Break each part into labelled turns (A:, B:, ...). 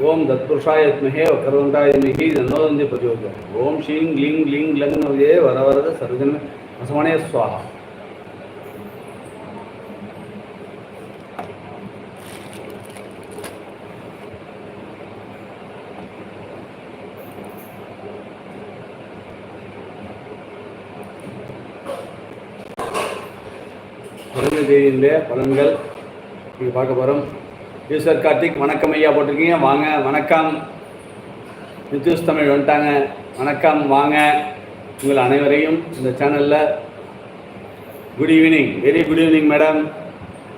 A: ஓம் தத்புருஷாய வித்மஹே வக்கரவந்தாய மிகி தன்னோதந்தி பிரச்சோதயம் ஓம் ஷீங் லிங் லிங் லங்னவே வர வரத சர்வஜன வசமனே சுவாகா பிறந்த தேதியிலே பலன்கள் நீங்கள் பார்க்க போகிறோம் ஈஸ்வர் கார்த்திக் வணக்கம் ஐயா போட்டிருக்கீங்க. வாங்க. வணக்கம். நித்யூஸ் தமிழ் வந்துட்டாங்க. வணக்கம். வாங்க. உங்கள் அனைவரையும் இந்த சேனலில் good evening very good evening madam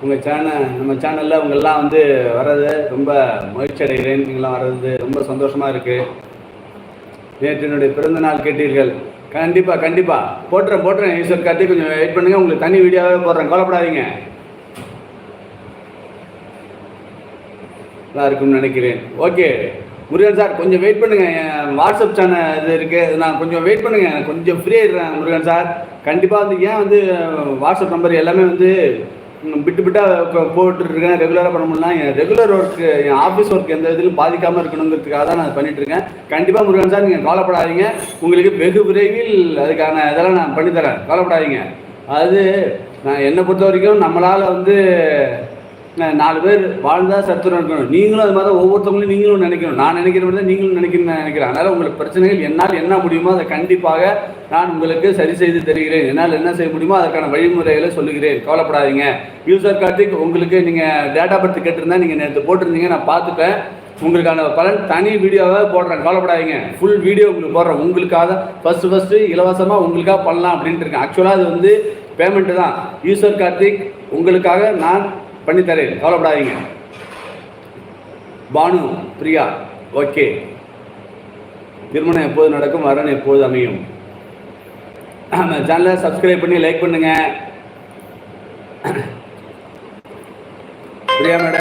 A: உங்கள் சேனல் நம்ம சேனலில் உங்கள்லாம் வந்து வர்றது ரொம்ப மகிழ்ச்சி அடைகிறேன். நீங்களாம் வர்றது ரொம்ப சந்தோஷமாக இருக்குது நேற்று என்னுடைய பிறந்த நாள் கேட்டீர்கள். கண்டிப்பாக கண்டிப்பாக போட்டுறேன் போட்டுறேன். ஈஸ்வர் கார்த்திக் கொஞ்சம் வெயிட் பண்ணுங்கள் உங்களுக்கு தனி வீடியோவே போடுறேன். கவலைப்படாதீங்க. நல்லா இருக்கும்னு நினைக்கிறேன். ஓகே முருகன் சார் கொஞ்சம் வெயிட் பண்ணுங்கள் என் வாட்ஸ்அப் சேனல் இது இருக்குது நான் கொஞ்சம் வெயிட் பண்ணுங்கள் கொஞ்சம் ஃப்ரீ ஆகிடுறேன் முருகன் சார் கண்டிப்பாக வந்து ஏன் வந்து வாட்ஸ்அப் நம்பர் எல்லாமே வந்து பிட்டு பிட்டாக போட்டுருக்கேன் ரெகுலராக பண்ண முடியல என் ரெகுலர் ஒர்க்கு என் ஆஃபீஸ் ஒர்க் எந்த இதிலும் பாதிக்காமல் இருக்கணுங்கிறதுக்காக தான் நான் பண்ணிகிட்ருக்கேன் இருக்கேன் கண்டிப்பாக முருகன் சார் நீங்கள் கவலைப்படாதீங்க. உங்களுக்கு வெகு விரைவில் அதுக்கான இதெல்லாம் நான் பண்ணித்தரேன். கவலைப்படாதீங்க. அது நான் என்னை பொறுத்த வரைக்கும் நம்மளால் வந்து நாலு பேர் வாழ்ந்தால் சத்துரம் இருக்கணும் நீங்களும் அது மாதிரி ஒவ்வொருத்தவங்களும் நீங்களும் நினைக்கணும். நான் நினைக்கிற மாதிரி தான் நீங்களும் நினைக்கணும்னு நான் நினைக்கிறேன். அதனால் உங்களுக்கு பிரச்சனைகள் என்னால் என்ன முடியுமோ அதை கண்டிப்பாக நான் உங்களுக்கு சரி செய்து தருகிறேன். என்னால் என்ன செய்ய முடியுமோ அதற்கான வழிமுறைகளை சொல்லுகிறேன். கவலைப்படாதீங்க. யூசர் கார்த்திக் உங்களுக்கு நீங்கள் டேட்டா பர்த் கேட்டிருந்தா நீங்கள் நேற்று போட்டிருந்தீங்க நான் பார்த்துட்டேன். உங்களுக்கான பலன் தனி வீடியோவாக போடுறேன். கவலைப்படாதீங்க. ஃபுல் வீடியோ உங்களுக்கு போடுறேன். உங்களுக்காக ஃபஸ்ட்டு ஃபஸ்ட்டு இலவசமாக உங்களுக்காக பண்ணலாம் அப்படின்ட்டு இருக்கேன். ஆக்சுவலாக அது வந்து பேமெண்ட்டு தான். யூசர் கார்த்திக் உங்களுக்காக நான் பண்ணித்தரேன். கவலைப்படாதீங்க. பானு பிரியா ஓகே. திருமணம் எப்போது நடக்கும்? வரன் எப்போது அமையும்? நம்ம சேனலை சப்ஸ்கிரைப் பண்ணி லைக் பண்ணுங்க. Priya madam.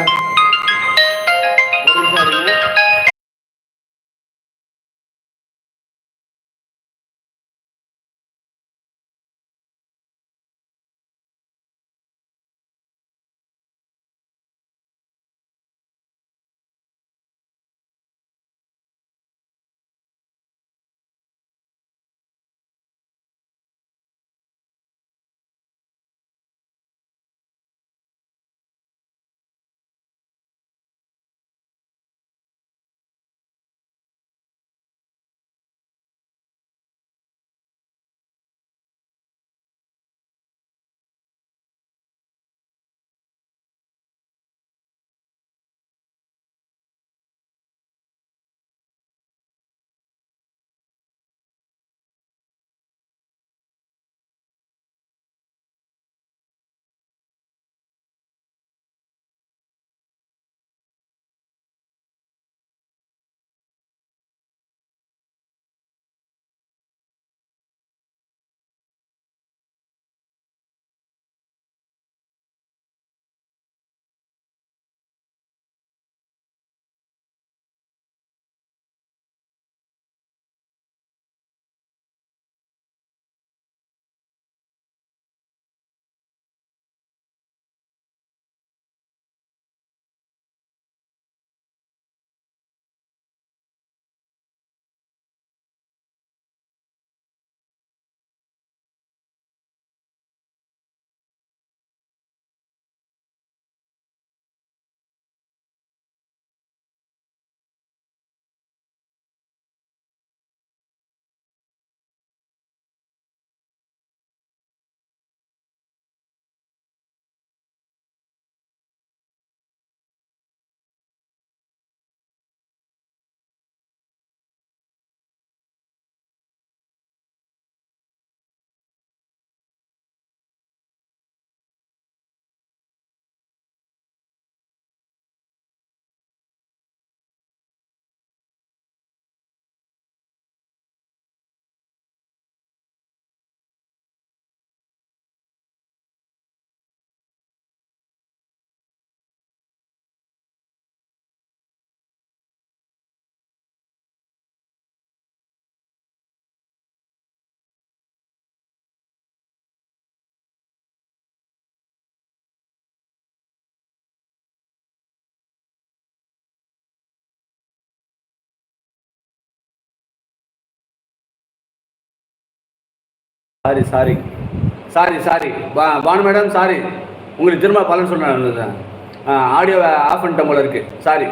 A: Sorry sorry. Sorry sorry. பா பானு மேடம் சாரி. உங்களுக்கு திரும்ப பலன் சொன்னேன் ஆடியோ ஆஃப் பண்ணிட்டேன் போல இருக்கு. சாரி.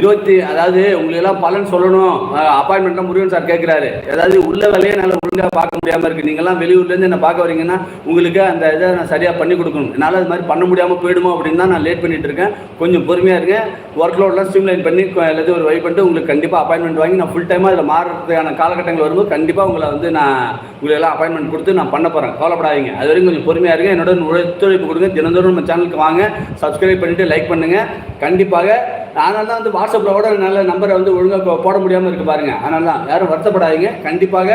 A: இருபத்தி அதாவது உங்களெல்லாம் பலன் சொல்லணும். அப்பாயின்மெண்ட்லாம் முருகன் சார் கேட்குறாரு அதாவது உள்ள வேலையை என்னால் ஒழுங்காக பார்க்க முடியாமல் இருக்குது நீங்கள்லாம் வெளியூர்லேருந்து என்ன பார்க்க வரீங்கன்னா உங்களுக்கு அந்த இதை நான் சரியாக பண்ணி கொடுக்கணும். என்னால் அது மாதிரி பண்ண முடியாமல் போயிடுமோ அப்படின்னு தான் நான் லேட் பண்ணிட்டு இருக்கேன். கொஞ்சம் பொறுமையாக இருங்க. ஒர்க் லோடெலாம் ஸ்ட்ரீம்லைன் பண்ணி எல்லாத்தையும் ஒரு வை பண்ணிட்டு உங்களுக்கு கண்டிப்பாக அப்பாயின்மெண்ட் வாங்கி நான் ஃபுல் டைமாக அதில் மாறுறதுக்கான காலகட்டங்கள் வரும்போது கண்டிப்பாக உங்களை வந்து நான் உங்களை எல்லாம் அப்பாயின்மெண்ட் கொடுத்து நான் பண்ண போகிறேன் கவலைப்படாதீங்க. அது வரைக்கும் கொஞ்சம் பொறுமையாக இருங்க. என்னோட ஒத்துழைப்பு கொடுங்க. தினந்தோறும் நம்ம சேனலுக்கு வாங்க. சப்ஸ்கிரைப் பண்ணிவிட்டு லைக் பண்ணுங்கள் கண்டிப்பாக அதனால தான் வந்து வாட்ஸ்அப்பில் கூட நல்ல நம்பரை வந்து ஒழுங்காக போட முடியாமல் இருக்கு பாருங்க. அதனால தான் யாரும் வருத்தப்படாதீங்க. கண்டிப்பாக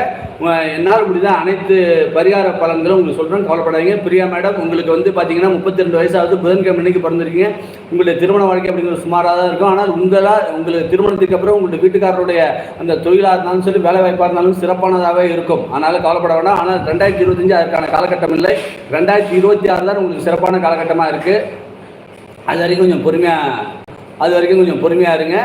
A: என்னால் முடிந்த அனைத்து பரிகார பலன்களும் உங்களுக்கு சொல்கிறேன் கவலைப்படாதீங்க. பிரியா மேடம் உங்களுக்கு வந்து பார்த்தீங்கன்னா முப்பத்தி ரெண்டு வயசாவது புதன்கிழமை அன்னைக்கு பிறந்திருக்கீங்க. உங்களுடைய திருமண வாழ்க்கை அப்படிங்கிறது சுமாராக தான் இருக்கும். ஆனால் உங்களால் உங்களுக்கு திருமணத்துக்கு அப்புறம் உங்களுடைய வீட்டுக்காரருடைய அந்த தொழிலாக இருந்தாலும் சரி வேலை வாய்ப்பாக இருந்தாலும் சிறப்பானதாகவே இருக்கும். அதனால் கவலைப்பட வேண்டாம். ஆனால் ரெண்டாயிரத்தி இருபத்தஞ்சு அதற்கான காலகட்டம் இல்லை. ரெண்டாயிரத்தி இருபத்தி ஆறு தான் உங்களுக்கு சிறப்பான காலகட்டமாக இருக்குது அது வரைக்கும் கொஞ்சம் பொறுமையாக அது வரைக்கும் கொஞ்சம் பொறுமையாக இருங்க.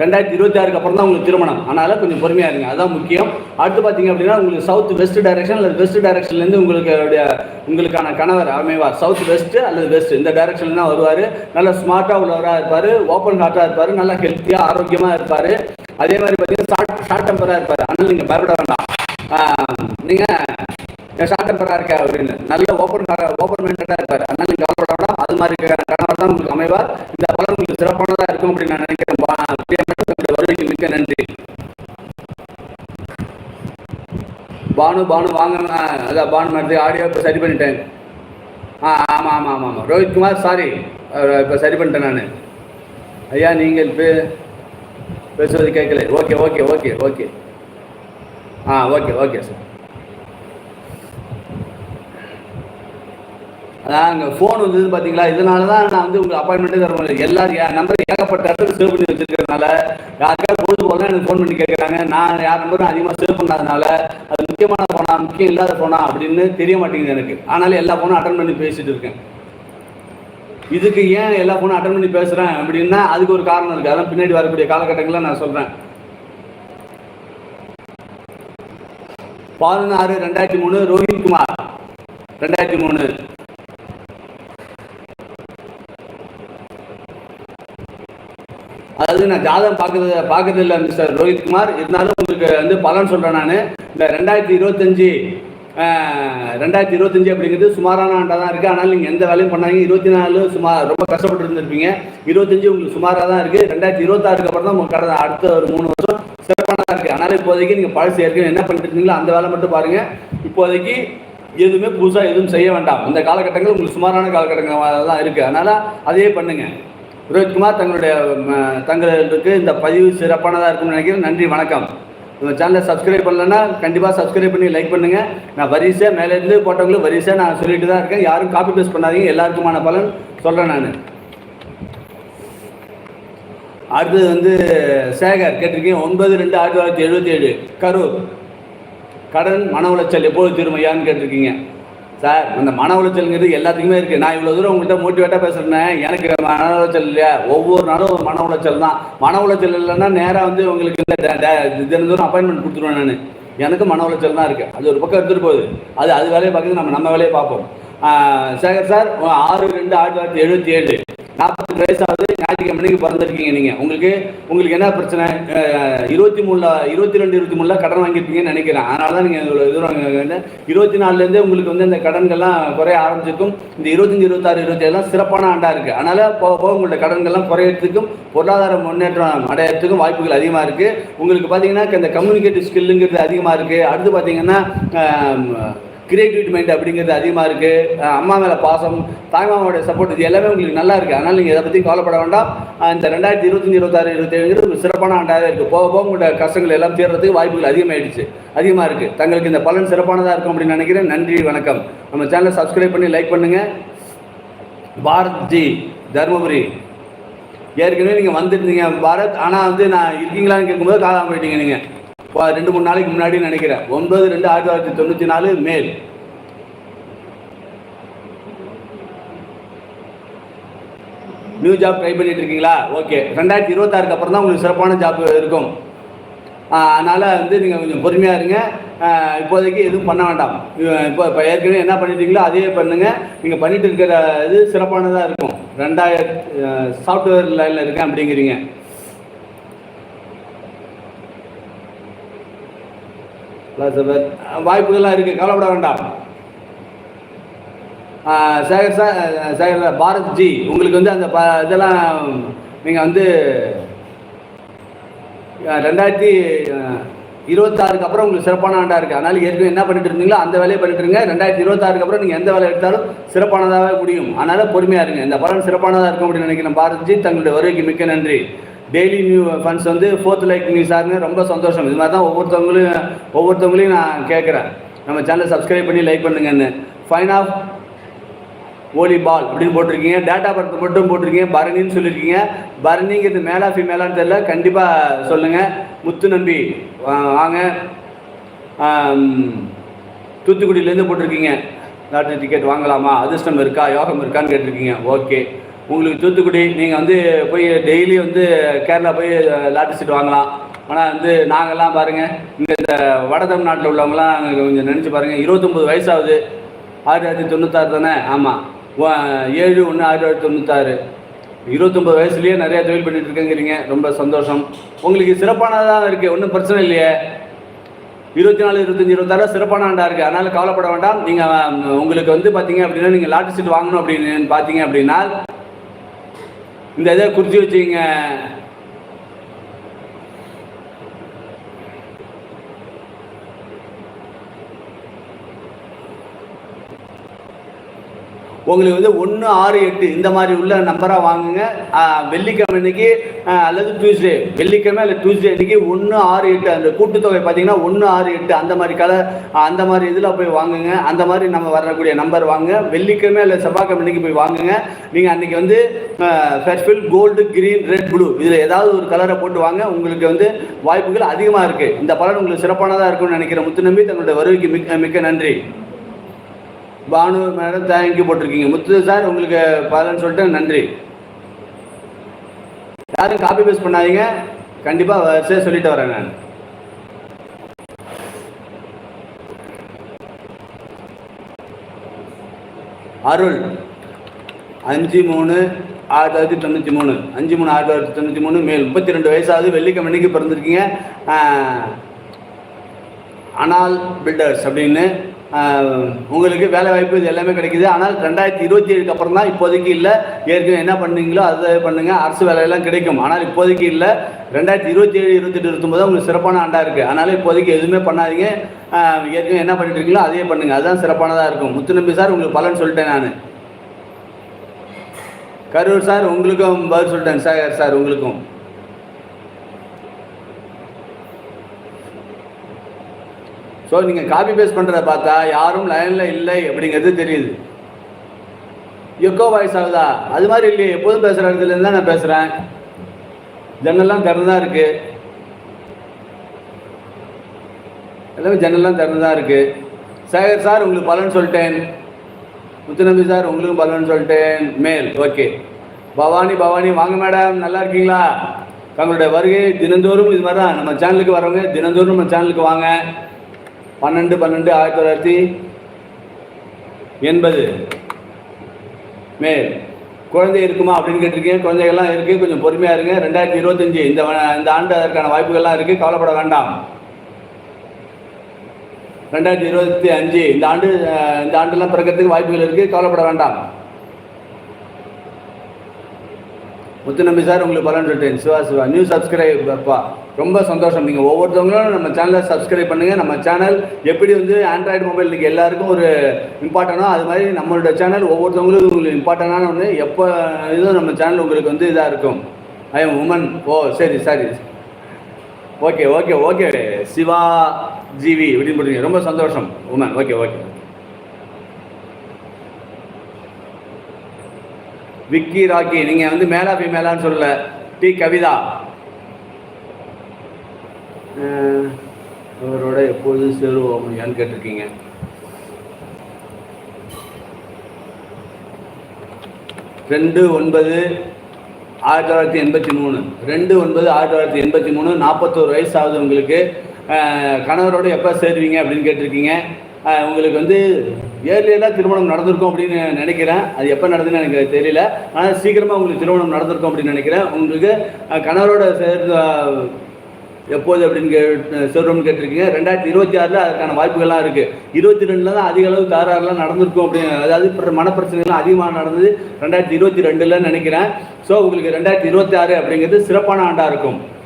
A: ரெண்டாயிரத்தி இருபத்தி ஆறுக்கு அப்புறம் தான் உங்களுக்கு திருமணம். அதனால் கொஞ்சம் பொறுமையாக இருங்க. அதுதான் முக்கியம். அடுத்து பார்த்தீங்க அப்படின்னா உங்களுக்கு சவுத் வெஸ்ட் டைரக்ஷன் அல்லது வெஸ்ட் டைரக்ஷன்லேருந்து உங்களுக்கு உடைய உங்களுக்கான கணவர் அமைவார். சவுத் வெஸ்ட் அல்லது வெஸ்ட் இந்த டைரக்ஷன்ல தான் வருவார். நல்ல ஸ்மார்ட்டாக உள்ளவராக இருப்பார். ஓப்பன் ஹார்ட்டாக இருப்பார். நல்லா ஹெல்த்தியாக ஆரோக்கியமாக இருப்பார். அதே மாதிரி பார்த்தீங்கன்னா ஷார்ட் ஷார்ட் டெம்பராக இருப்பார். அதனால் நீங்கள் பயப்பட வேண்டாம். நீங்கள் ஷார்ட் டெம்பராக இருக்கா அப்படின்னு. நல்ல ஓப்பன் ஓப்பன் மைண்டடாக இருப்பார். அதனால் நீங்கள் கவலைப்பட மாதிரி இருக்கிற கணவர் தான் உங்களுக்கு அமைவார். இந்த பலன் உங்களுக்கு சிறப்பானதாக இருக்கும் அப்படின்னு நான் நினைக்கிறேன். வருகைக்கு மிக்க நன்றி. பானு பானு வாங்க அதான் பானு மேடத்துக்கு ஆடியோ இப்போ சரி பண்ணிட்டேன். ஆ ஆமாம் ஆமாம் ஆமாம் ஆமாம் ரோஹித்குமார் சாரி இப்போ சரி பண்ணிட்டேன் நான். ஐயா நீங்கள் பே பேசுவது கேட்கல. Okay okay okay okay. ஆ ஓகே ஓகே சார் அதான் அங்கே ஃபோன் வந்தது பார்த்தீங்களா இதனால தான் நான் வந்து உங்களுக்கு அப்பாயின்மெண்ட்டே தர முடியல. எல்லாரும் என் நம்பர் ஏகப்பட்ட இடத்துல சேவ் பண்ணி வச்சிருக்கிறதுனால யாருக்காவது பொழுது போகலாம் எனக்கு ஃபோன் பண்ணி கேட்குறாங்க நான் யார் நம்பரும் அதிகமாக சேவ் பண்ணாதனால அது முக்கியமான ஃபோனா முக்கியம் இல்லாத ஃபோனா அப்படின்னு தெரிய மாட்டேங்குது எனக்கு. ஆனாலும் எல்லா ஃபோனும் அட்டன் பண்ணி பேசிட்டு இருக்கேன். இதுக்கு ஏன் எல்லா ஃபோனும் அட்டன் பண்ணி பேசுகிறேன் அப்படின்னா அதுக்கு ஒரு காரணம் இருக்குது அதான் பின்னாடி வரக்கூடிய காலகட்டங்களில் நான் சொல்கிறேன் பதினாறு ரெண்டாயிரத்தி மூணு ரோஹித் குமார். ரெண்டாயிரத்தி மூணு. அதாவது நான் ஜாதகம் பார்க்கறது பார்க்கறது இல்லை மிஸ்டர் ரோஹித் குமார். இருந்தாலும் உங்களுக்கு வந்து பலன் சொல்கிறேன் நான். இந்த ரெண்டாயிரத்தி இருபத்தஞ்சி ரெண்டாயிரத்தி இருபத்தஞ்சி அப்படிங்கிறது சுமாரான ஆண்டாக தான் இருக்குது ஆனால் நீங்கள் எந்த வேலையும் பண்ணாங்க இருபத்தி நாலு சுமார் ரொம்ப கஷ்டப்பட்டு இருந்திருப்பீங்க. இருபத்தஞ்சி உங்களுக்கு சுமாராக தான் இருக்குது ரெண்டாயிரத்தி இருபத்தாறுக்கு அப்புறம் தான் உங்களுக்கு கடந்த அடுத்த ஒரு மூணு வருஷம் சிறப்பானதாக இருக்குது அதனால் இப்போதைக்கு நீங்கள் பழசு ஏற்கனவே என்ன பண்ணிட்டு இருந்தீங்களோ அந்த வேலை மட்டும் பாருங்கள் இப்போதைக்கு எதுவுமே புதுசாக எதுவும் செய்ய வேண்டாம். இந்த காலகட்டங்கள் உங்களுக்கு சுமாரான காலகட்டங்கள் தான் இருக்குது அதனால் அதையே பண்ணுங்கள் ரோஹித்குமார் தங்களுடைய தங்களுக்கு இந்த பதிவு சிறப்பானதாக இருக்கும்னு நினைக்கிறேன். நன்றி வணக்கம். உங்கள் சேனலை சப்ஸ்கிரைப் பண்ணலன்னா கண்டிப்பாக சப்ஸ்கிரைப் பண்ணி லைக் பண்ணுங்கள் நான் வரிசையாக மேலேருந்து போட்டவங்களும் வரிசையாக நான் சொல்லிட்டு தான் இருக்கேன். யாரும் காப்பி பேஸ்ட் பண்ணாதீங்க. எல்லாருக்குமான பலன் சொல்கிறேன் நான். அடுத்தது வந்து சேகர் கேட்டிருக்கீங்க. ஒன்பது ரெண்டு ஆயிரத்தி தொள்ளாயிரத்தி எழுபத்தி ஏழு. கரூர். கடன் மன உளைச்சல் எப்போது தீர்மையான்னு கேட்டிருக்கீங்க. சார் அந்த மன உளைச்சல்ங்கிறது எல்லாத்துக்குமே இருக்குது நான் இவ்வளோ தூரம் உங்கள்கிட்ட மோட்டிவேட்டாக பேசுகிறேன் எனக்கு மன உளைச்சல் இல்லையா? ஒவ்வொரு நாளும் ஒரு மன உளைச்சல் தான். மன உளைச்சல் இல்லைன்னா நேராக வந்து உங்களுக்கு இந்த ட- தினந்தோறும் அப்பாயின்மெண்ட் கொடுத்துருவேன் நான். எனக்கு மன உளைச்சல் தான் இருக்குது அது ஒரு பக்கம் எடுத்துகிட்டு போகுது. அது அது வேலையை பார்க்குறது நம்ம நம்ம வேலையை பார்ப்போம். சேகர் சார் ஆறு ரெண்டு ஆயிரத்தி தொள்ளாயிரத்தி எழுபத்தி ஏழு. நாற்பத்தெட்டு வயசாவது ஞாயிற்றுக்கிழமைக்கு பிறந்திருக்கீங்க நீங்கள் உங்களுக்கு உங்களுக்கு என்ன பிரச்சனை? இருபத்தி மூணில் இருபத்தி ரெண்டு இருபத்தி மூணில் கடன் வாங்கியிருப்பீங்கன்னு நினைக்கிறேன். அதனால தான் நீங்கள் இவ்வளோ தூரம் இருபத்தி நாலுலேருந்தே உங்களுக்கு வந்து இந்த கடன்கள்லாம் குறைய ஆரம்பிச்சிருக்கும். இந்த இருபத்தஞ்சி இருபத்தாறு இருபத்தேழுலாம் சிறப்பான ஆண்டாக இருக்குது அதனால் போக போக உங்களோட கடன்கள்லாம் குறையிறதுக்கும் பொருளாதார முன்னேற்றம் அடையிறதுக்கும் வாய்ப்புகள் அதிகமாக இருக்குது உங்களுக்கு பார்த்தீங்கன்னா இந்த கம்யூனிகேட்டிவ் ஸ்கில்லுங்கிறது அதிகமாக இருக்குது அடுத்து பார்த்தீங்கன்னா கிரியேட்டிவிட்டி மைண்ட் அப்படிங்கிறது அதிகமாக இருக்குது அம்மா மேலே பாசம் தாய்மாமாவோட சப்போர்ட் இது எல்லாமே உங்களுக்கு நல்லா இருக்குது அதனால் நீங்கள் இதை பற்றி கவலைப்பட வேண்டாம். இந்த ரெண்டாயிரத்தி இருபத்தஞ்சி இருபத்தாறு இருபத்தேழுங்கிறது ஒரு சிறப்பான ஆண்டாக இருக்குது போக போக உங்களோட கஷ்டங்கள் எல்லாம் தீர்றதுக்கு வாய்ப்புகள் அதிகமாகிடுச்சு அதிகமாக இருக்குது தங்களுக்கு இந்த பலன் சிறப்பானதாக இருக்கும் அப்படின்னு நினைக்கிறேன். நன்றி வணக்கம். நம்ம சேனலை சப்ஸ்கிரைப் பண்ணி லைக் பண்ணுங்கள் பாரத் ஜி தருமபுரி. ஏற்கனவே நீங்கள் வந்துருந்தீங்க பாரத் ஆனால் வந்து நான் இருக்கீங்களான்னு கேட்கும்போது காலாம போயிட்டீங்க நீங்கள் ரெண்டு மூணு நாளைக்கு முன்னாடி நினைக்கிறேன். ஒன்பது ரெண்டு ஆயிரத்தி தொள்ளாயிரத்தி தொண்ணூற்றி நாலு மேல். நியூ ஜாப் ட்ரை பண்ணிட்டு இருக்கீங்களா? ஓகே ரெண்டாயிரத்தி இருபத்தாறுக்கு அப்புறம் தான் உங்களுக்கு சிறப்பான ஜாப் இருக்கும். அதனால் வந்து நீங்கள் கொஞ்சம் பொறுமையாக இருங்க. இப்போதைக்கு எதுவும் பண்ண வேண்டாம். இப்போ இப்போ ஏற்கனவே என்ன பண்ணிட்டீங்களோ அதே பண்ணுங்கள் நீங்கள் பண்ணிட்டு இருக்கிற இது சிறப்பானதாக இருக்கும். ரெண்டாயிரத்து சாஃப்ட்வேர் லைனில் இருக்கேன் அப்படிங்கிறீங்க. வாய்ப்புகள்லாம் இருக்குது கவலைப்பட வேண்டாம். சேகர் சார் சேகர் பாரத் ஜி உங்களுக்கு வந்து அந்த ப இதெல்லாம் நீங்கள் வந்து ரெண்டாயிரத்தி இருபத்தாறுக்கு அப்புறம் உங்களுக்கு சிறப்பான ஆண்டாக இருக்குது அதனால் ஏற்கனவே என்ன பண்ணிட்டு இருந்தீங்களோ அந்த வேலையை பண்ணிட்டு இருங்க. ரெண்டாயிரத்தி இருபத்தாறுக்கு அப்புறம் நீங்கள் எந்த வேலை எடுத்தாலும் சிறப்பானதாகவே முடியும். அதனால் பொறுமையாக இருங்க. இந்த பலன் சிறப்பானதாக இருக்கும் அப்படின்னு நினைக்கிறேன். பாரத் ஜி தங்களுடைய வருகைக்கு மிக்க நன்றி. டெய்லி நியூ ஃபண்ட்ஸ் வந்து ஃபோர்த் லைக் நியூஸாருங்க ரொம்ப சந்தோஷம். இது மாதிரி தான் ஒவ்வொருத்தவங்களையும் ஒவ்வொருத்தவங்களையும் நான் கேட்குறேன். நம்ம சேனலை சப்ஸ்கிரைப் பண்ணி லைக் பண்ணுங்கன்னு. ஃபைன் ஆஃப் வாலிபால் அப்படின்னு போட்டிருக்கீங்க. டேட்டா பர்த் மட்டும் போட்டிருக்கீங்க. பரணின்னு சொல்லியிருக்கீங்க. பரணிங்கிறது மேலா ஃபீமேலான்னு தெரியல. கண்டிப்பாக சொல்லுங்கள் முத்து நம்பி வாங்க. தூத்துக்குடியிலேருந்து போட்டிருக்கீங்க. லாட்ரி டிக்கெட் வாங்கலாமா? அதிர்ஷ்டம் இருக்கா? யோகம் இருக்கான்னு கேட்டிருக்கீங்க. ஓகே உங்களுக்கு தூத்துக்குடி நீங்கள் வந்து போய் டெய்லி வந்து கேரளா போய் லாட்டரி சீட் வாங்கலாம். ஆனால் வந்து நாங்கள்லாம் பாருங்கள் இங்கே இந்த வட தமிழ்நாட்டில் உள்ளவங்களாம் கொஞ்சம் நினச்சி பாருங்கள் இருபத்தொம்பது வயசாகுது. ஆயிரத்தி தொள்ளாயிரத்தி தொண்ணூத்தாறு தானே? ஆமாம் ஏழு ஒன்று ஆயிரத்தி தொள்ளாயிரத்தி தொண்ணூத்தாறு. இருபத்தொம்பது வயசுலேயே நிறையா தொழில் பண்ணிட்டு இருக்கேங்கிறீங்க ரொம்ப சந்தோஷம். உங்களுக்கு சிறப்பானதாக இருக்குது ஒன்றும் பிரச்சனை இல்லையே. இருபத்தி நாலு இருபத்தஞ்சி இருபத்தாறு சிறப்பான ஆண்டாக இருக்குது அதனால் கவலைப்பட வேண்டாம். நீங்கள் உங்களுக்கு வந்து பார்த்தீங்க அப்படின்னா நீங்கள் லாட்டரி சீட் வாங்கணும் அப்படின்னு பார்த்தீங்க அப்படின்னா இந்த இதை குறித்து வச்சுங்க உங்களுக்கு வந்து ஒன்று ஆறு எட்டு இந்த மாதிரி உள்ள நம்பராக வாங்குங்க. வெள்ளிக்கிழமை இன்னைக்கு அல்லது டியூஸ்டே வெள்ளிக்கிழமை இல்லை டியூஸ்டே அன்னைக்கு ஒன்று ஆறு எட்டு அந்த கூட்டுத்தொகை பார்த்தீங்கன்னா ஒன்று ஆறு எட்டு அந்த மாதிரி கலர் அந்த மாதிரி இதில் போய் வாங்குங்க. அந்த மாதிரி நம்ம வரக்கூடிய நம்பர் வாங்குங்க வெள்ளிக்கிழமை இல்லை செவ்வாய்க்கிழமை இன்னைக்கு போய் வாங்குங்க. நீங்கள் அன்னைக்கு வந்து purple gold green red blue இதில் ஏதாவது ஒரு கலரை போட்டு வாங்க. உங்களுக்கு வந்து வாய்ப்புகள் அதிகமாக இருக்குது இந்த பலன் உங்களுக்கு சிறப்பானதாக இருக்கும்னு நினைக்கிற முத்துநம்பி தங்களுடைய வருகைக்கு மிக்க மிக்க நன்றி. பானு மேடம் தேங்க்யூ போட்டிருக்கீங்க. முத்து சார் உங்களுக்கு பலன் சொல்லிட்டு நன்றி. யாரும் காப்பி பேஸ்ட் பண்ணாதீங்க. கண்டிப்பாக வரிசையாக சொல்லிட்டு வரேன் நான். அருள் அஞ்சு மூணு ஆயிரத்தி தொள்ளாயிரத்தி தொண்ணூற்றி மூணு. அஞ்சு மூணு ஆயிரத்தி தொள்ளாயிரத்தி தொண்ணூற்றி மூணு மேல் முப்பத்தி ரெண்டு வயசாகுது. வெள்ளிக்கிழமைக்கு பிறந்திருக்கீங்க. அனால் பில்டர்ஸ் அப்படின்னு உங்களுக்கு வேலை வாய்ப்பு இது எல்லாமே கிடைக்குது. ஆனால் ரெண்டாயிரத்தி இருபத்தி ஏழுக்கு அப்புறம் தான் இப்போதைக்கு இல்லை. ஏற்கனவே என்ன பண்ணீங்களோ அதை பண்ணுங்கள் அரசு வேலையெல்லாம் கிடைக்கும். ஆனால் இப்போதைக்கு இல்லை. ரெண்டாயிரத்தி இருபத்தி ஏழு இருபத்தெட்டு இருபத்தொம்பது உங்களுக்கு சிறப்பான ஆண்டாக இருக்குது அதனால் இப்போதைக்கு எதுவுமே பண்ணாதீங்க. ஏற்கனவே என்ன பண்ணிட்டு இருக்கீங்களோ அதையே பண்ணுங்கள் அதுதான் சிறப்பானதாக இருக்கும். முத்துநம்பி சார் உங்களுக்கு பலன் சொல்லிட்டேன் நான். கரூர் சார் உங்களுக்கும் பதில் சொல்லிட்டேன். சார் சார் உங்களுக்கும். ஸோ நீங்கள் காப்பி பேஸ்ட் பண்ணுறத பார்த்தா யாரும் லைனில் இல்லை அப்படிங்கிறது தெரியுது. எக்கோ வாய்ஸ் ஆகுதா? அது மாதிரி இல்லையே எப்போதும் பேசுகிற இடத்துலேருந்து தான் நான் பேசுகிறேன் ஜன்னல்லாம் திறந்து தான் இருக்குது எல்லாமே ஜன்னல்லாம் திறந்து தான் இருக்குது சேகர் சார் உங்களுக்கு பலன் சொல்லிட்டேன். முத்துநம்பி சார் உங்களுக்கும் பலன் சொல்லிட்டேன். மேல் ஓகே பவானி பவானி வாங்க மேடம் நல்லா இருக்கீங்களா? தங்களுடைய வருகை தினந்தோறும் இது மாதிரி தான் நம்ம சேனலுக்கு வரவங்க தினந்தோறும் நம்ம சேனலுக்கு வாங்க. பன்னெண்டு பன்னெண்டு ஆயிரத்தி தொள்ளாயிரத்தி எண்பது. மேல். குழந்தை இருக்குமா அப்படின்னு கேட்டிருக்கேன். குழந்தைகள்லாம் இருக்குது கொஞ்சம் பொறுமையாக இருங்க. ரெண்டாயிரத்தி இருபத்தஞ்சி. இந்த வ- இந்த ஆண்டு அதற்கான வாய்ப்புகள்லாம் இருக்குது கவலைப்பட வேண்டாம். ரெண்டாயிரத்தி இருபத்தி அஞ்சு. இந்த ஆண்டு இந்த ஆண்டுலாம் பிறக்கிறதுக்கு வாய்ப்புகள் இருக்குது கவலைப்பட வேண்டாம். முத்துநம்பி சார் உங்களுக்கு பலன் சொல்லிட்டேன். சிவா சிவா நியூ சப்ஸ்கிரைப் அப்பா. ரொம்ப சந்தோஷம். நீங்கள் ஒவ்வொருத்தவங்களும் நம்ம சேனலை சப்ஸ்கிரைப் பண்ணுங்கள் நம்ம சேனல் எப்படி வந்து ஆண்ட்ராய்டு மொபைல் இன்றைக்கி எல்லாருக்கும் ஒரு இம்பார்ட்டனோ அது மாதிரி நம்மளோட சேனல் ஒவ்வொருத்தவங்களுக்கும் உங்களுக்கு இம்பார்ட்டனான ஒன்று எப்போ இதுவும் நம்ம சேனல் உங்களுக்கு வந்து இதாக இருக்கும். ஐ எம் உமன் ஓ சரி சரி. Okay okay okay Siva GV அப்படின்னு போட்டுருங்க ரொம்ப சந்தோஷம். உமன் ஓகே ஓகே விக்கி ராக்கி நீங்கள் வந்து மேலா மேலான்னு சொல்லல. டி கவிதா. அஹ், அவரோட எப்பொழுது சேருவோம் அப்படின்னு கேட்டிருக்கீங்க. ரெண்டு ஒன்பது ஆயிரத்தி தொள்ளாயிரத்தி எண்பத்தி மூணு. ரெண்டு ஒன்பது ஆயிரத்தி தொள்ளாயிரத்தி எண்பத்தி மூணு நாற்பத்தோரு வயசு ஆகுது உங்களுக்கு. கணவரோடு கணவரோட எப்போ சேருவீங்க அப்படின்னு கேட்டிருக்கீங்க. உங்களுக்கு வந்து ஏர்லியெல்லாம் திருமணம் நடந்திருக்கும் அப்படின்னு நினைக்கிறேன். அது எப்போ நடந்துன்னு எனக்கு தெரியல. ஆனால் சீக்கிரமாக உங்களுக்கு திருமணம் நடந்திருக்கும் அப்படின்னு நினைக்கிறேன். உங்களுக்கு கணவரோட சேர்ந்து எப்போது அப்படின்னு கே சொல்கிறோம்னு கேட்டிருக்கீங்க. ரெண்டாயிரத்தி இருபத்தி ஆறில் அதுக்கான வாய்ப்புகள்லாம் இருக்குது இருபத்தி ரெண்டில் தான் அதிக அளவு தாராரெலாம் நடந்திருக்கும் அப்படின்னு அதாவது பிற- மனப்பிரச்சனைகள்லாம் அதிகமாக நடந்தது ரெண்டாயிரத்தி இருபத்தி ரெண்டில் நினைக்கிறேன். ஸோ உங்களுக்கு ரெண்டாயிரத்தி இருபத்தி ஆறு அப்படிங்கிறது சிறப்பான ஆண்டாக இருக்கும்.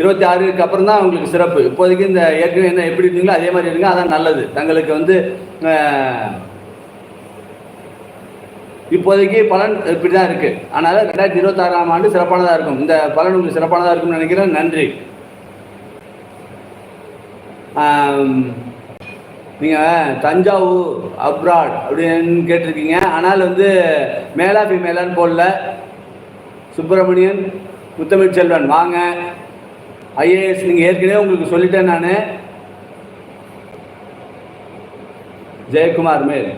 A: இருபத்தி ஆறுக்கு அப்புறம் தான் உங்களுக்கு சிறப்பு. இப்போதைக்கு இந்த ஏற்கனவே என்ன எப்படி இருந்தீங்களோ அதே மாதிரி இருங்க அதான் நல்லது. தங்களுக்கு வந்து இப்போதைக்கு பலன் இப்படி தான் இருக்குது அதனால் ரெண்டாயிரத்தி இருபத்தாறாம் ஆண்டு சிறப்பானதாக இருக்கும். இந்த பலன் உங்களுக்கு சிறப்பானதாக இருக்கும்னு நினைக்கிறேன். நன்றி. நீங்கள் தஞ்சாவூர் அப்ராட் அப்படின்னு கேட்டிருக்கீங்க. ஆனால் வந்து மேலா மேலான்னு போடல. சுப்பிரமணியன் முத்தமிழ் செல்வன் வாங்க. ஐஏஎஸ் நீங்கள் ஏற்கனவே உங்களுக்கு சொல்லிட்டேன் நான். ஜெயக்குமார் மேல்.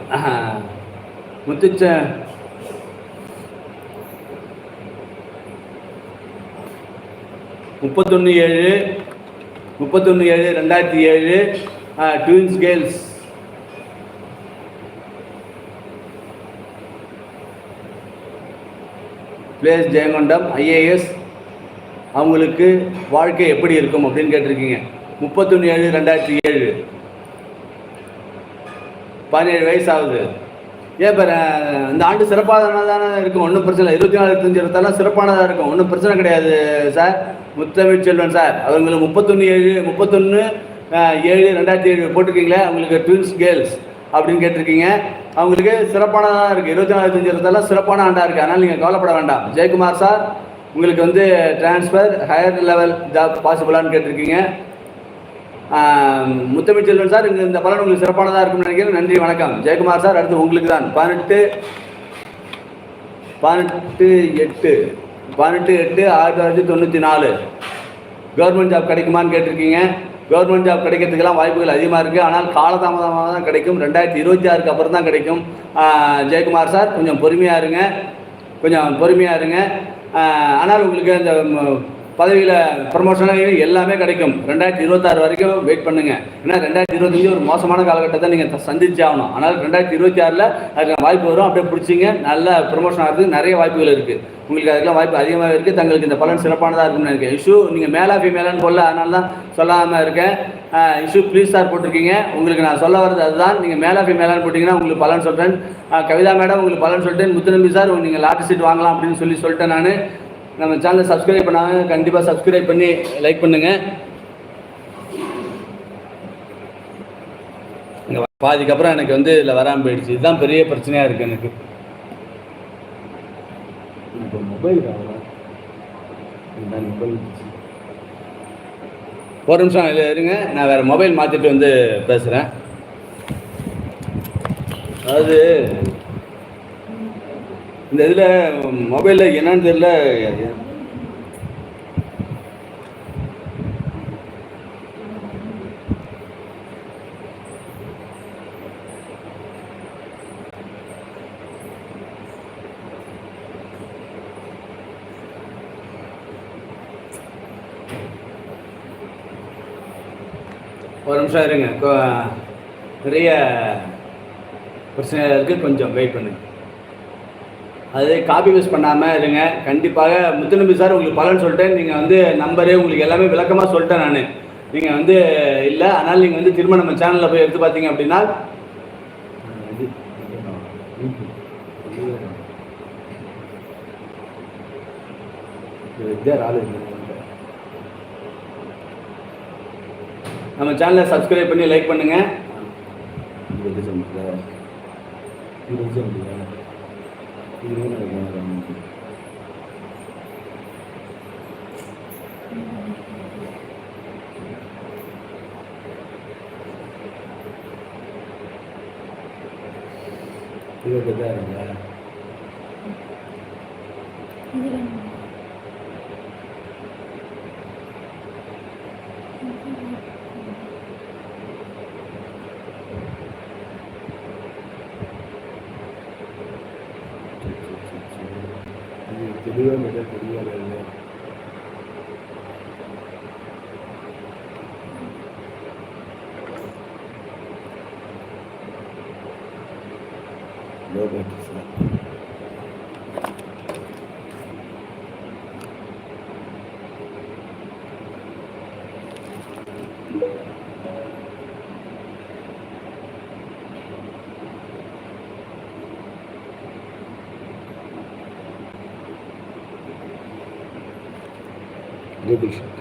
A: முத்துச்ச முப்பத்தொன்று ஏழு. முப்பத்தொன்று ஏழு ரெண்டாயிரத்தி ஏழு. Twins girls place Jayankondam IAS. அவங்களுக்கு வாழ்க்கை எப்படி இருக்கும் அப்படின்னு கேட்டிருக்கீங்க. முப்பத்தொன்று ஏழு ரெண்டாயிரத்தி ஏழு. பதினேழு வயசு ஆகுது ஏன் இப்போ இந்த ஆண்டு சிறப்பானதாக தானே இருக்கும்? ஒன்றும் பிரச்சனை இல்லை. இருபத்தி நாலு இருபத்தஞ்சு இருபத்தாலாம் சிறப்பானதாக இருக்கும். ஒன்றும் பிரச்சனை கிடையாது சார். முத்தமிழ் செல்வன் சார் அவங்களுக்கு முப்பத்தொன்று ஏழு முப்பத்தொன்று ஏழு ரெண்டாயிரத்தி ஏழு போட்டிருக்கீங்களே அவங்களுக்கு ட்வின்ஸ் கேர்ள்ஸ் அப்படின்னு கேட்டிருக்கீங்க. அவங்களுக்கு சிறப்பானதாக இருக்குது இருபத்தி நாலு இருபத்தஞ்சு இருபத்தாலாம் சிறப்பான ஆண்டாக இருக்குது அதனால் நீங்கள் கவலைப்பட வேண்டாம். ஜெயக்குமார் சார் உங்களுக்கு வந்து ட்ரான்ஸ்ஃபர் ஹையர் லெவல் ஜாப் பாசிபிளான்னு கேட்டிருக்கீங்க. ஆம், முத்தமிழ் செல்வன் சார் இந்த இந்த பலன் உங்களுக்கு சிறப்பானதாக இருக்கும்னு நினைக்கிறேன். நன்றி வணக்கம். ஜெயக்குமார் சார் அடுத்து உங்களுக்கு தான். பதினெட்டு பதினெட்டு எட்டு. பதினெட்டு எட்டு ஆயிரத்தி தொள்ளாயிரத்தி தொண்ணூற்றி நாலு. கவர்மெண்ட் ஜாப் கிடைக்குமான்னு கேட்டிருக்கீங்க. கவர்மெண்ட் ஜாப் கிடைக்கிறதுக்கெல்லாம் வாய்ப்புகள் அதிகமாக இருக்குது ஆனால் காலதாமதமாக தான் கிடைக்கும். ரெண்டாயிரத்தி இருபத்தி ஆறுக்கு அப்புறம் தான் கிடைக்கும் ஜெயக்குமார் சார் கொஞ்சம் பொறுமையாக இருங்க. கொஞ்சம் பொறுமையாக இருங்க. ஆனால் உங்களுக்கு அந்த பதவியில் ப்ரமோஷனாக எல்லாமே கிடைக்கும். ரெண்டாயிரத்தி இருபத்தாறு வரைக்கும் வெயிட் பண்ணுங்க. ஏன்னா ரெண்டாயிரத்தி இருபத்தஞ்சு ஒரு மோசமான காலகட்டத்தை நீங்கள் சந்திச்சு ஆகணும். ஆனால் ரெண்டாயிரத்தி இருபத்தி ஆறில் அதுக்கு வாய்ப்பு வரும். அப்படியே பிடிச்சிங்க. நல்ல ப்ரமோஷன் ஆகிறதுக்கு நிறைய வாய்ப்புகள் இருக்குது உங்களுக்கு அதுக்கெல்லாம் வாய்ப்பு அதிகமாக இருக்குது தங்களுக்கு இந்த பலன் சிறப்பானதாக இருக்கும்னு நினைக்கிறேன். இஷ்யூ நீங்கள் மேலா மேலான்னு போடல. அதனால தான் சொல்லாமல் இருக்கேன். இஷ்யூ ப்ளீஸ் சார் போட்டிருக்கீங்க. உங்களுக்கு நான் சொல்ல வர்றது அதுதான். நீங்கள் மேலா ஃபீமேலான்னு போட்டிங்கன்னா உங்களுக்கு பலன் சொல்கிறேன் கவிதா மேடம் உங்களுக்கு பலன் சொல்லிட்டேன். முத்துநம்பி சார் நீங்கள் லாட்டரி சீட் வாங்கலாம் அப்படின்னு சொல்லி சொல்லிட்டேன் நான். நம்ம சேனலை சப்ஸ்கிரைப் பண்ணாங்க கண்டிப்பாக சப்ஸ்கிரைப் பண்ணி லைக் பண்ணுங்கள் பாதிக்கப்புறம் எனக்கு வந்து இதில் வராமல் போயிடுச்சு. இதுதான் பெரிய பிரச்சனையாக இருக்குது எனக்கு. மொபைல் மொபைல் ஒரு நிமிஷம் இல்லை இருங்க. நான் வேறு மொபைல் மாற்றிட்டு வந்து பேசுகிறேன் அதாவது இந்த இதில் மொபைலில் என்னன்னு தெரியல ஒரு நிமிஷம் இருங்க நிறைய பிரச்சனை இருக்குது கொஞ்சம் வெயிட் பண்ணுங்க அது காப்பி பேஸ்ட் பண்ணாமல் இருங்க கண்டிப்பாக முத்துநம்பி சார் உங்களுக்கு பலன் சொல்லிட்டேன் நீங்கள் வந்து நம்பரு உங்களுக்கு எல்லாமே விளக்கமாக சொல்லிட்டேன் நான் நீங்கள் வந்து இல்லை அதனால் நீங்கள் வந்து திரும்ப நம்ம சேனலில் போய் எடுத்து பார்த்தீங்க அப்படின்னா நம்ம சேனலை சப்ஸ்கிரைப் பண்ணி லைக் பண்ணுங்கள்
B: இருபத்தஞ்சாயிரங்களா? மிக தெளிவாக தெரியவில்லை கூகுள் ஷாட்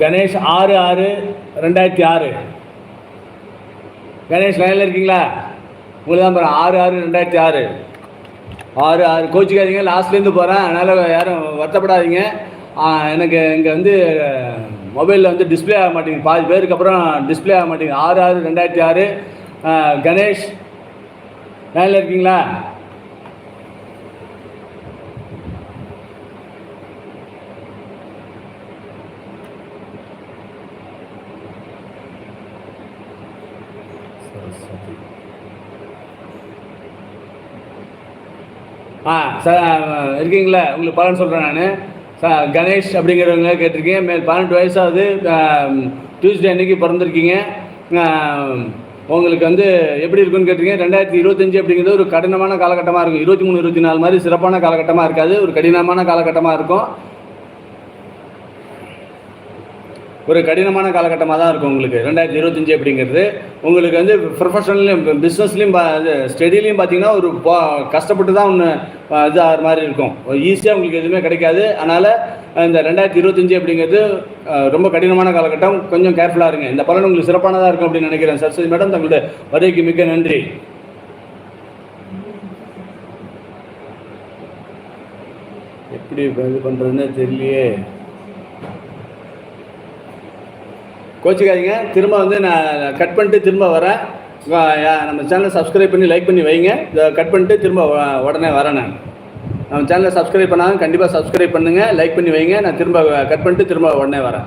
A: கணேஷ் ஆறு ஆறு ரெண்டாயிரத்தி ஆறு. கணேஷ் லைனில் இருக்கீங்களா? உங்களுக்கு தான் பாருங்க. ஆறு ஆறு ரெண்டாயிரத்தி ஆறு. ஆறு ஆறு. கோச்சிக்காதீங்க. லாஸ்ட்லேருந்து போகிறேன் அதனால் யாரும் வருத்தப்படாதீங்க. எனக்கு இங்கே வந்து மொபைலில் வந்து டிஸ்ப்ளே ஆக மாட்டேங்குது. பாதி பேருக்கு அப்புறம் டிஸ்ப்ளே ஆக மாட்டேங்குது. ஆறு ஆறு ரெண்டாயிரத்தி ஆறு. கணேஷ் லைனில் இருக்கீங்களா? ஆ சார் இருக்கீங்களா? உங்களுக்கு பலன் சொல்கிறேன் நான். கணேஷ் அப்படிங்கிறவங்க கேட்டிருக்கீங்க. மே பன்னெண்டு வயசாகுது. டியூஸ்டே அன்னைக்கு பிறந்திருக்கீங்க. உங்களுக்கு வந்து எப்படி இருக்குன்னு கேட்டிருக்கீங்க. ரெண்டாயிரத்தி இருபத்தஞ்சி அப்படிங்கிறது ஒரு கடினமான காலகட்டமாக இருக்கும். இருபத்தி மூணு இருபத்தி நாலு மாதிரி சிறப்பான காலகட்டமாக இருக்காது. ஒரு கடினமான காலகட்டமாக இருக்கும். ஒரு கடினமான காலகட்டமாக தான் இருக்கும் உங்களுக்கு. ரெண்டாயிரத்தி இருபத்தஞ்சி அப்படிங்கிறது. உங்களுக்கு வந்து ப்ரொஃபஷனல்லையும் பிஸ்னஸ்லையும் ஸ்டடிலையும் பார்த்தீங்கன்னா ஒரு பா- கஷ்டப்பட்டு தான் ஒன்று இது ஆகிற மாதிரி இருக்கும். ஈஸியாக உங்களுக்கு எதுவுமே கிடைக்காது. அதனால் இந்த ரெண்டாயிரத்தி இருபத்தஞ்சி அப்படிங்கிறது ரொம்ப கடினமான காலகட்டம். கொஞ்சம் கேர்ஃபுல்லாக இருங்க. இந்த பலன் உங்களுக்கு சிறப்பானதாக இருக்கும் அப்படின்னு நினைக்கிறேன். சரஸ்வதி மேடம் தங்களுடைய வருகைக்கு மிக்க நன்றி. எப்படி இது பண்ணுறதுன்னு தெரியலையே. கோச்சிக்காதீங்க. திரும்ப வந்து நான் கட் பண்ணிட்டு திரும்ப வரேன். நம்ம சேனலை சப்ஸ்கிரைப் பண்ணி லைக் பண்ணி வைங்க. இதை கட் பண்ணிட்டு திரும்ப உடனே வரேன் நான். நம்ம சேனலை சப்ஸ்கிரைப் பண்ணாங்க கண்டிப்பாக சப்ஸ்கிரைப் பண்ணுங்கள் லைக் பண்ணி வைங்க. நான் திரும்ப கட் பண்ணிட்டு திரும்ப உடனே வரேன்.